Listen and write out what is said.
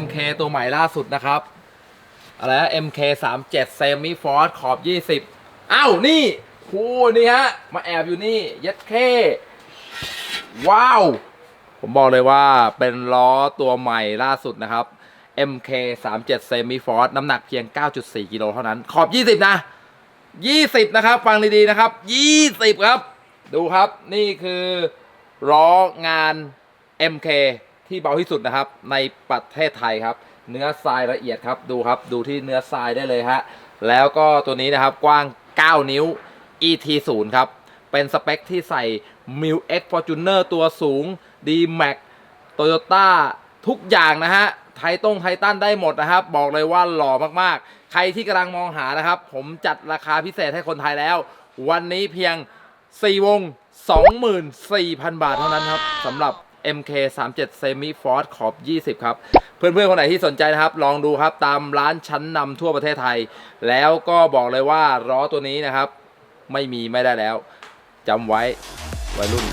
MK ตัวใหม่ล่าสุดนะครับ อะไรนะ MK 3 7 Semi Force ขอบ 20 อ้าว นี่โหนี่ฮะ มาแอบอยู่นี่ ยัดเค ว้าว ผมบอกเลยว่าเป็นล้อตัวใหม่ล่าสุดนะครับ MK 3 7 Semi Force น้ำหนักเพียง 9.4 กิโลเท่านั้น ขอบ 20 นะ 20 นะครับ ฟังดี ๆ นะครับ 20 ครับ ดูครับ นี่คือล้องาน MK ที่เบาที่สุดนะครับ ในประเทศไทยครับ เนื้อทรายละเอียดครับดูครับดูที่เนื้อทรายได้เลยฮะแล้วก็ตัวนี้นะครับกว้าง 9 นิ้ว ET 0ครับ เป็นสเปคที่ใส่ m i l X Fortuner ตัวสูง D Max Toyota ทุกอย่างนะฮะไทต้งไททันได้หมดนะครับ บอกเลยว่าหล่อมากๆ ใครที่กำลังมองหานะครับ ผมจัดราคาพิเศษให้คนไทยแล้ว วันนี้เพียง 4 วง 24,000 บาทเท่านั้นครับสำหรับ MK 3 7 Semi ford ขอบ 20 ครับ เพื่อนๆ คนไหนที่สนใจนะครับ ลองดูครับตามร้านชั้นนำทั่วประเทศไทย แล้วก็บอกเลยว่าล้อตัวนี้นะครับ ไม่มีไม่ได้แล้วจำไว้วัยรุ่น